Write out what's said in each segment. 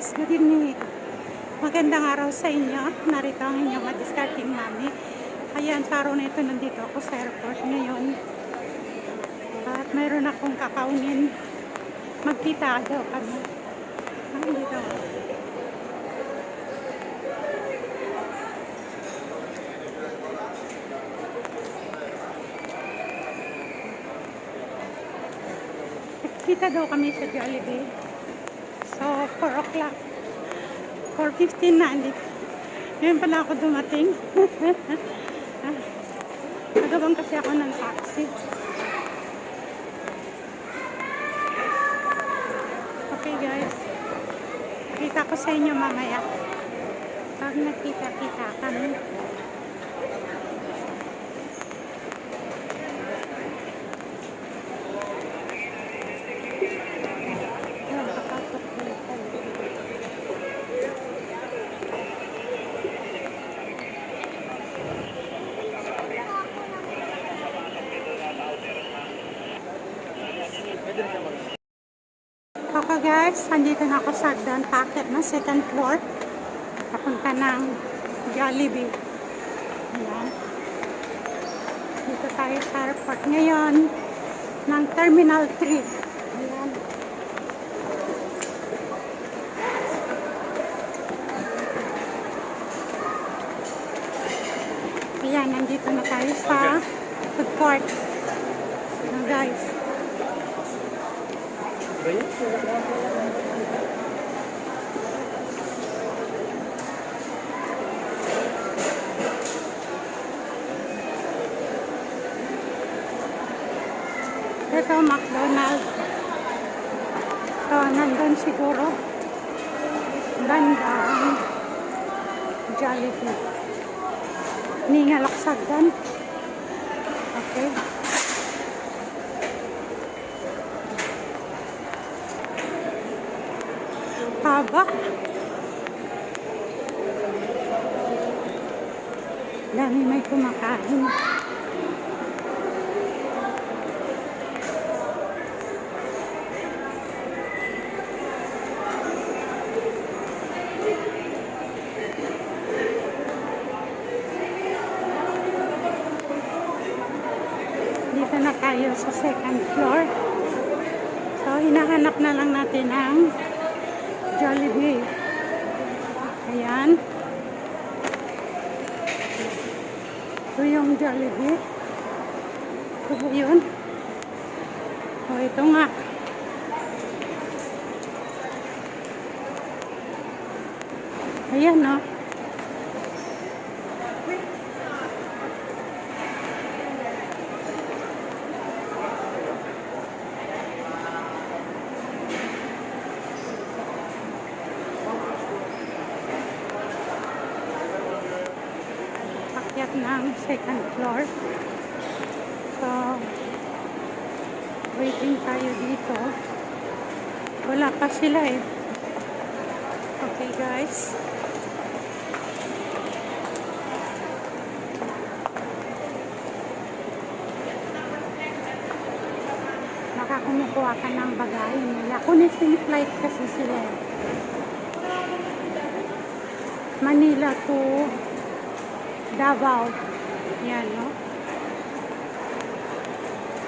guys, good evening. Magandang araw sa inyo. Narito ang inyong madiscarding mami. Ayan, araw na ito nandito ako sa airport ngayon. At mayroon akong kakaunin. Magkita daw kami. Ah, dito. Kita daw kami sa Jollibee. So, 4 o'clock. 4.15 na. Ngayon pala ako dumating. Nagabang kasi ako ng taxi. Okay guys. Kita ko sa inyo mamaya. Pag nakita-kita kami. Okay guys, andito na ako sa Agdan Packet na second floor. Papunta ng Jollibee. Ayan. Dito tayo sa airport ngayon ng Terminal 3. Ayan. Ayan, nandito na tayo sa food court. Ayan, guys. Ito, McDonald's. Ito, nandun siguro. Banda ang Jollibee. Ningalaksagan. Okay. Haba. Dami may kumakain. Dito na tayo sa second floor. So, hinahanap na lang natin ang Jollibee. Ayan. Ito yung Jollibee. Ito po yun. O, ito nga. Ayan, no? Akyat ng second floor. So, waiting tayo dito. Wala pa sila eh. Okay guys. Baka ka ng bagay nila. Connecting flight kasi sila eh. Manila to Davao. Yan, no?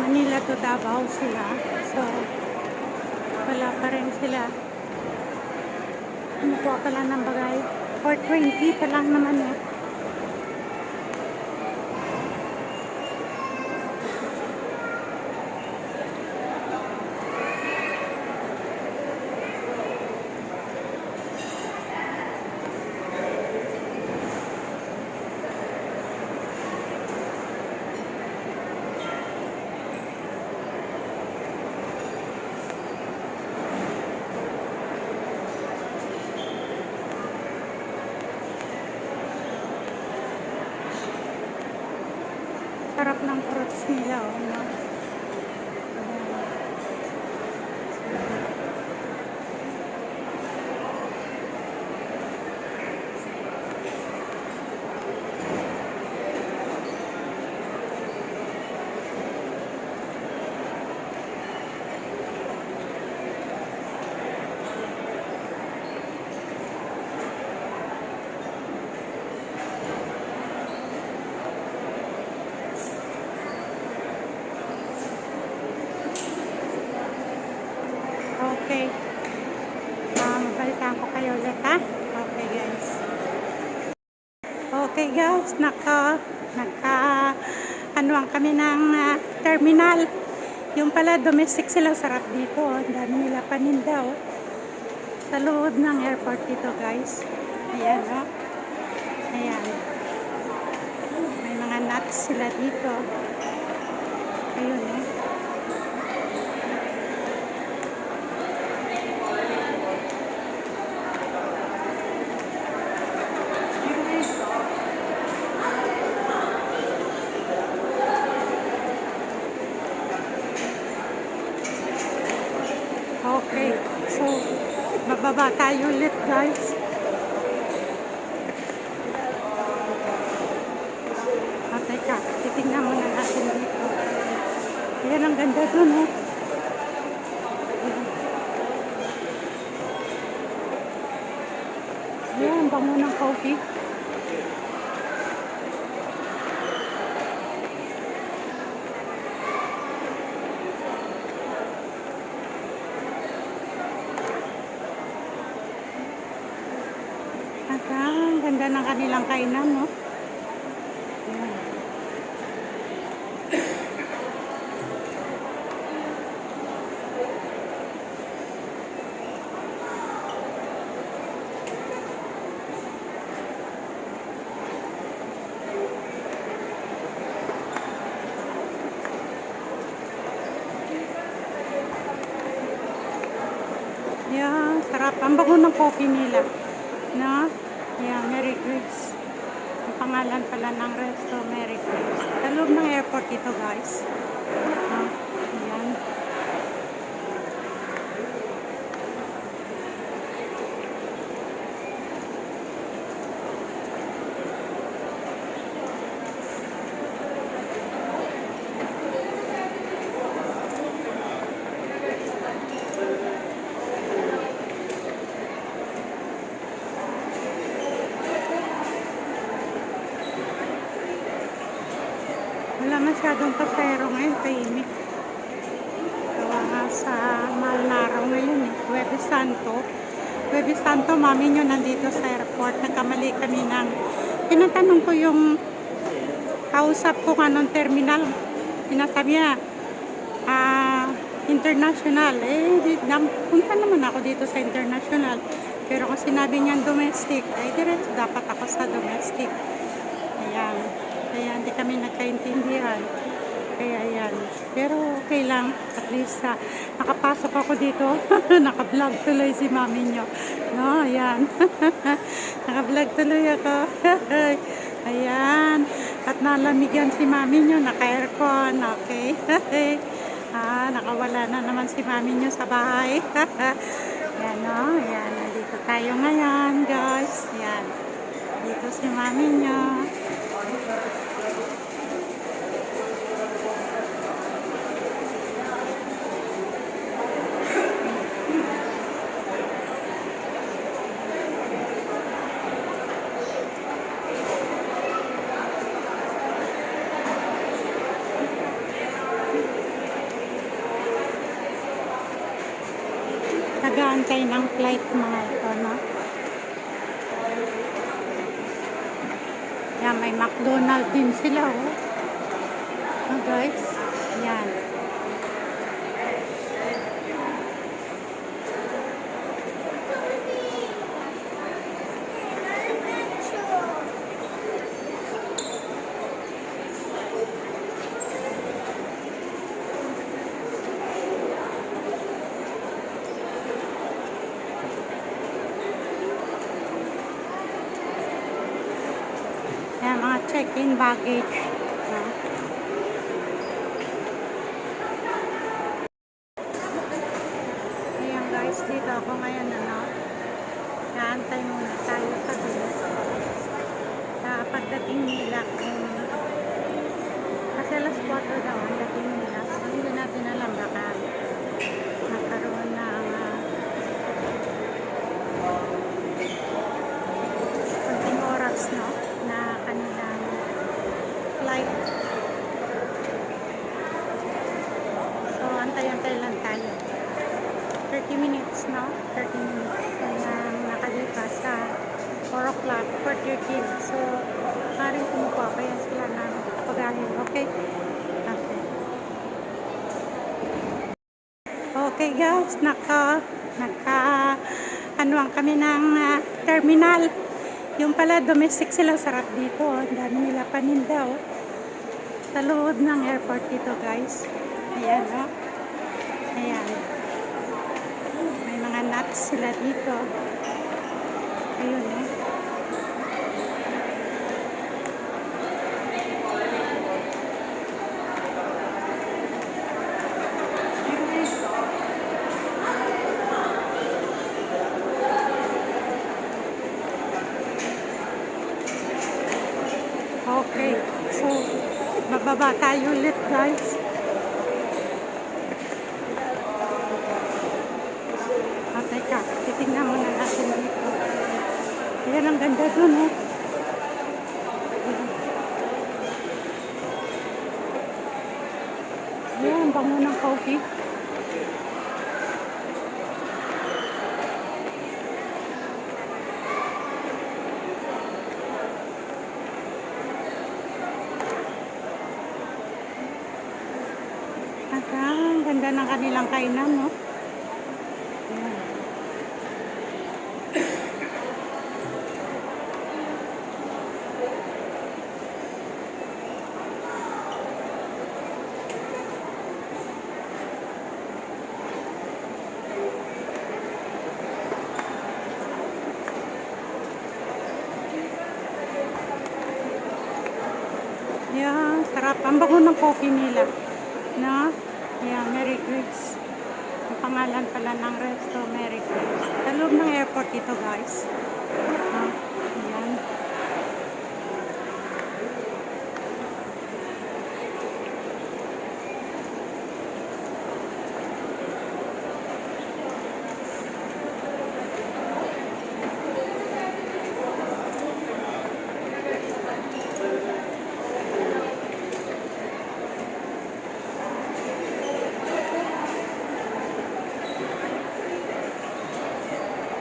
Manila to Davao sila. So, wala pa rin sila. Kumukuha pa lang ng bagay. 420 pa lang naman eh. Sarap ng fruits nila, guys, naka, naka, anuang kami ng ah, terminal. Yung pala, domestic sila, sarap dito. Ang dami nila paninda, oh. Sa loob ng airport dito, guys. Ayan, oh. Ayan. May mga nuts sila dito. Ayun, oh. Okay. So, bababa tayo ulit, guys. Ah, teka. Titignan muna natin dito. Ayan, ang ganda dun, oh. Ayan, bango ng coffee. At ah, ang ganda ng kanilang kainan, no? Ayan. Yeah, sarap. Ang bango ng coffee nila. No? Yeah, Mary Grace. Ang pangalan pala ng resto, Mary Grace. Sa loob ng airport ito, guys. Ah, ayan. Masyadong pasero ngayon, tahimik. Gawa nga sa mahal na araw ngayon eh. Santo. Huwebes Santo, mami nyo nandito sa airport. Nagkamali kami ng... Tinatanong ko yung kausap ko anong terminal. Sinasabi niya, ah, international. Eh, di, nam, punta naman ako dito sa international. Pero kung sinabi niyan domestic, ay diretso dapat ako sa domestic. Ayan. Kaya hindi kami nagkaintindihan. Kaya yan. Pero okay lang. At least ah, nakapasok ako dito. Naka-vlog tuloy si mami nyo. No, ayan. Naka-vlog tuloy ako. ayan. At nalamigyan si mami nyo. Naka-aircon. Okay. ah, nakawala na naman si mami nyo sa bahay. yan no. Ayan. Nandito tayo ngayon guys. Ayan. Dito si mami nyo. Nag-aantay ng flight mga ito, no? Yan, may McDonald din sila, oh. Oh, guys. Yan. Yan, check-in baggage. no? Ayan guys, dito ako ngayon ano. Naantay muna tayo sa dulo. Sa pagdating nila kung kasi alas 4 daw ang dating nila. So, hindi natin alam baka nagkaroon ng uh, konting oras no na kanilang flight. So, antay-antay lang tayo. 30 minutes, no? 30 minutes na nakalipas sa 4 o'clock, 4.13. So, maaaring kumukuha pa yan sila ng pagahin. Okay? Okay. Okay guys, naka, naka, anuang kami ng ah, terminal. Yung pala, domestic sila, sarap dito. oh. Ang dami nila paninda, oh. Sa loob ng airport dito, guys. Ayan, oh. Ayan. May mga nuts sila dito. Ayun, oh. Okay. So, bababa tayo ulit, guys. Ah, teka. Titignan muna natin dito. Ayan, ang ganda dun, oh. Ayan, ang bango ng coffee. At ah, ang ganda ng kainan, no? Ayan. Yeah, sarap. Ang bango ng coffee nila. No? Yeah, Mary Grace. Ang pangalan pala ng resto, Grace. Sa loob ng airport ito, guys. No? Ayan.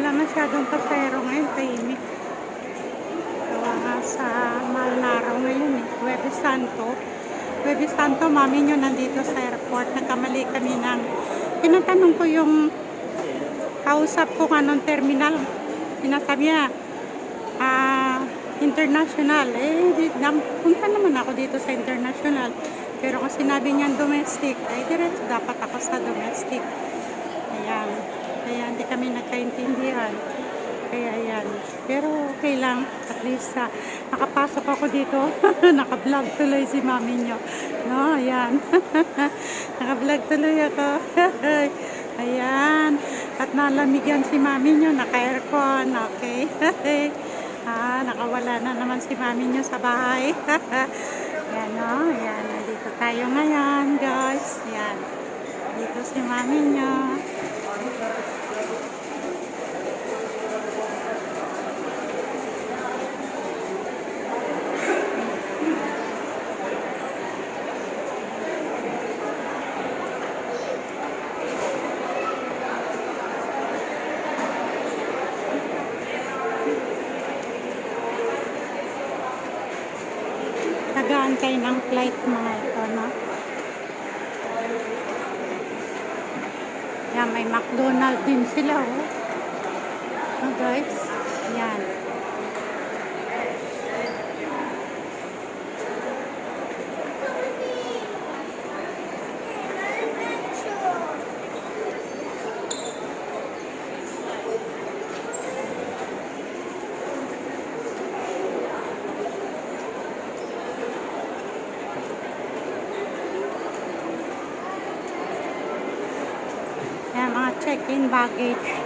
Wala masyadong pasayro ngayon, tahimik. Gawa nga sa mahal na araw ngayon eh. Huwebes Santo. Huwebes Santo, mami nyo nandito sa airport. Nagkamali kami ng... Tinatanong ko yung kausap ko anong terminal. Sinasabi niya, ah, international. Eh, punta naman ako dito sa international. Pero kung sinabi niyan domestic, ay diretso dapat ako sa domestic. Ayan. Kaya hindi kami nagkaintindihan. Kaya ayan. Pero okay lang. At least ah, nakapasok ako dito. Naka-vlog tuloy si mami nyo. No, ayan. Naka-vlog tuloy ako. ayan. At nalamigyan si mami nyo. Naka-aircon. Okay. ah, nakawala na naman si mami nyo sa bahay. ayan o. Ayan. Nandito tayo ngayon guys. Ayan. Dito si mami nyo. Nag-aantay ng flight mga ito, no? Yan, may McDonald din sila. Oh, guys. Yan. Yan, mga check-in baggage. No?